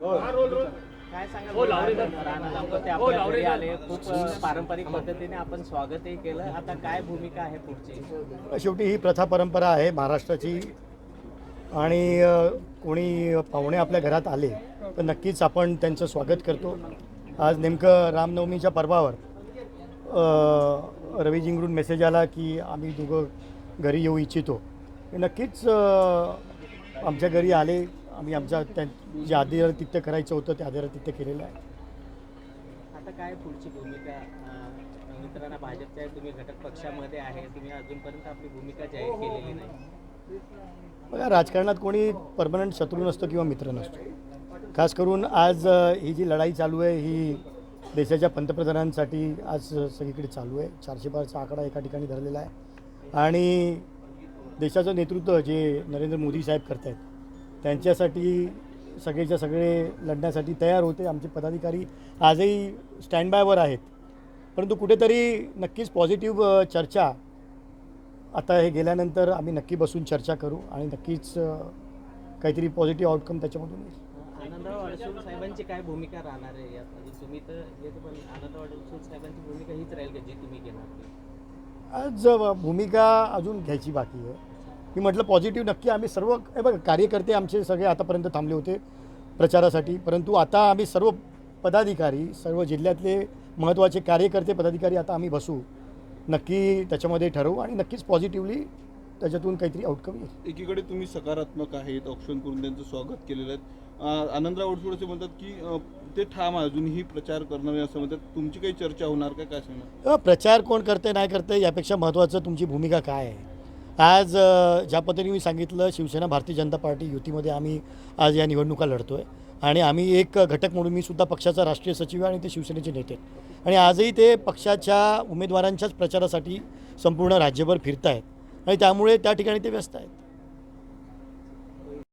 काय सांगाल? आले खूप अ, पारंपरिक पद्धतीने आपण स्वागतही केलं. आता काय भूमिका आहे पुढची? शेवटी ही प्रथा परंपरा आहे महाराष्ट्राची. आणि कोणी पाहुणे आपल्या घरात आले तर नक्कीच आपण त्यांचं स्वागत करतो. आज नेमकं रामनवमीच्या पर्वावर रवीजींकडून मेसेज आला की आम्ही दोघं घरी येऊ इच्छितो. हे नक्कीच आमच्या घरी आले आम्ही आमच्या त्या जे आदिरातिथ्य करायचं होतं ते आदिरातिथ्य केलेलं आहे. आता काय पुढची भूमिका मित्रांना भाजपच्या तुम्ही घटक पक्षामध्ये आहे तुम्ही अजूनपर्यंत आपली भूमिका जाहीर केलेली नाही. बघा राजकारणात कोणी परमनंट शत्रू नसतो किंवा मित्र नसतो. खास करून आज ही जी लढाई चालू आहे ही देशाच्या पंतप्रधानांसाठी आज सगळीकडे चालू आहे. चारशे बारचा आकडा एका ठिकाणी धरलेला आहे. आणि देशाचं नेतृत्व जे नरेंद्र मोदी साहेब करत आहेत त्यांच्यासाठी सगळेच्या सगळे लढण्यासाठी तयार होते. आमचे पदाधिकारी आजही स्टँड बायवर आहेत. परंतु कुठेतरी नक्कीच पॉझिटिव्ह चर्चा आता हे गेल्यानंतर आम्ही नक्की बसून चर्चा करू आणि नक्कीच काहीतरी पॉझिटिव्ह आउटकम त्याच्यामधून येईल. आनंदराव अडसूळ साहेबांची काय भूमिका राहणार आहे? यात म्हणजे तुम्ही तर येते पण आनंदराव अडसूळ साहेबांची भूमिका हीच राहील का जी तुम्ही घेणार? आज भूमिका अजून घ्यायची बाकी आहे. मी म्हटलं पॉझिटिव्ह नक्की आम्ही सर्व हे बघा कार्यकर्ते आमचे सगळे आतापर्यंत थांबले होते प्रचारासाठी परंतु आता आम्ही सर्व पदाधिकारी सर्व जिल्ह्यातले महत्त्वाचे कार्यकर्ते पदाधिकारी आता आम्ही बसू. नक्की त्याच्यामध्ये ठरवू आणि नक्कीच पॉझिटिव्हली त्याच्यातून काहीतरी आउटकम येईल. एकीकडे तुम्ही सकारात्मक आहेत ऑप्शन करून त्यांचं स्वागत केलेलं आहे. आनंदराव अडसूळ असे म्हणतात की ते ठाम अजूनही प्रचार करणार आहे असं म्हणतात. तुमची काही चर्चा होणार का? काय सांगणार? प्रचार कोण करते नाही करते यापेक्षा महत्त्वाचं तुमची भूमिका काय आहे? आज ज्या पद्धतीने मी सांगितलं शिवसेना भारतीय जनता पार्टी युतीमध्ये आम्ही आज या निवडणुका लढतो आहे आणि आम्ही एक घटक म्हणून मी सुद्धा पक्षाचा राष्ट्रीय सचिव आहे आणि ते शिवसेनेचे नेते आहेत. आणि आजही ते पक्षाच्या उमेदवारांच्याच प्रचारासाठी संपूर्ण राज्यभर फिरत आहेत आणि त्यामुळे त्या ठिकाणी ते व्यस्त आहेत.